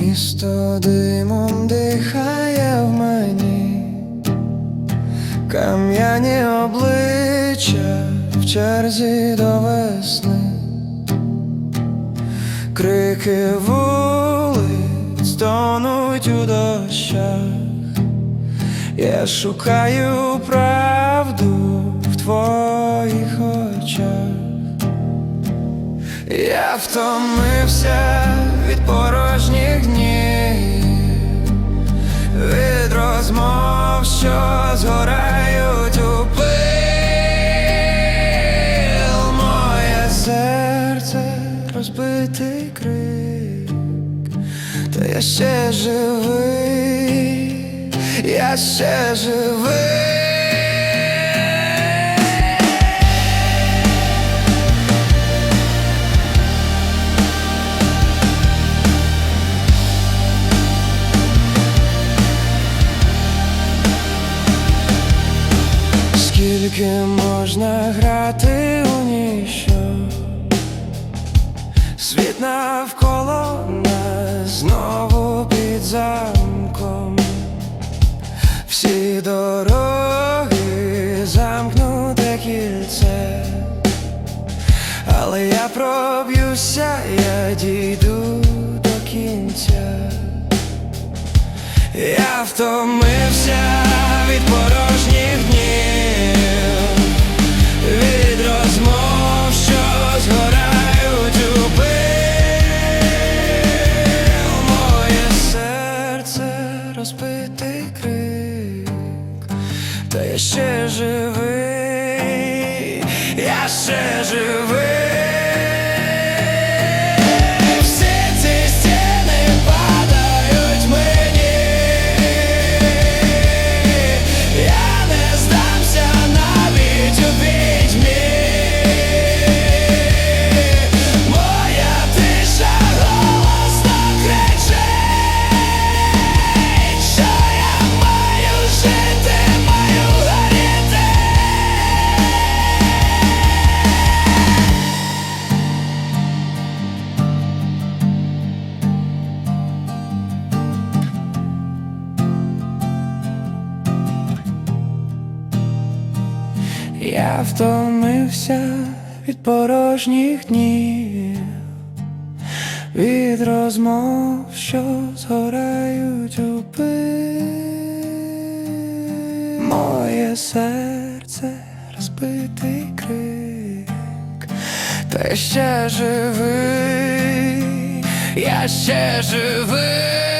Місто димом дихає в мені, кам'яні обличчя в черзі до весни, крики вулиць тонуть у дощах. Я шукаю правду в твоїх очах. Я втомився від порожніх днів, від розмов, що згорають у пил. Моє серце розбитий крик, та я ще живий, я ще живий. Скільки можна грати у ніщо? Світ навколо нас знову під замком. Всі дороги замкнуте кільце. Але я проб'юся, я дійду до кінця. Я втомився розбитий крик, та я ще живий, я ще живий. Я втомився від порожніх днів, від розмов, що згорають у. Моє серце розбитий крик, та ще живий, я ще живий.